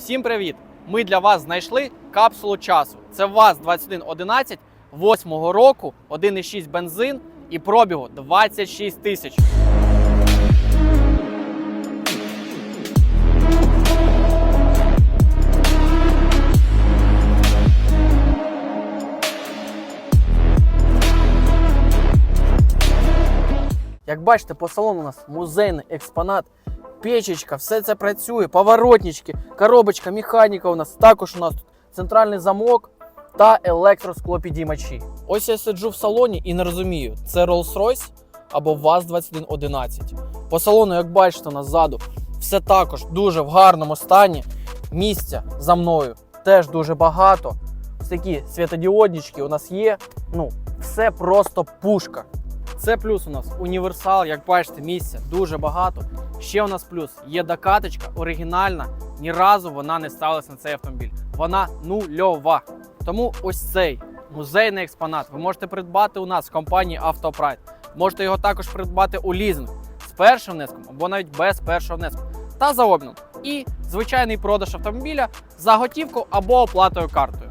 Всім привіт! Ми для вас знайшли капсулу часу. Це ВАЗ-2111 8 року, 1,6 бензин і пробігу 26 тисяч. Як бачите, по салону у нас музейний експонат, печечка, все це працює, поворотнички, коробочка, механіка у нас. Також у нас тут центральний замок та електросклопідіймачі. Ось я сиджу в салоні і не розумію, це Rolls-Royce або ВАЗ-2111. По салону, як бачите, у нас ззаду все також дуже в гарному стані. Місця за мною теж дуже багато. Ось такі світодіоднички у нас є. Ну, все просто пушка. Це плюс у нас універсал, як бачите, місця дуже багато. Ще у нас плюс є докаточка оригінальна. Ні разу вона не ставилася на цей автомобіль. Вона нульова. Тому ось цей музейний експонат ви можете придбати у нас в компанії Автопрайд. Можете його також придбати у лізинг з першим внеском або навіть без першого внеску та за обмін. І звичайний продаж автомобіля за готівку або оплатою картою.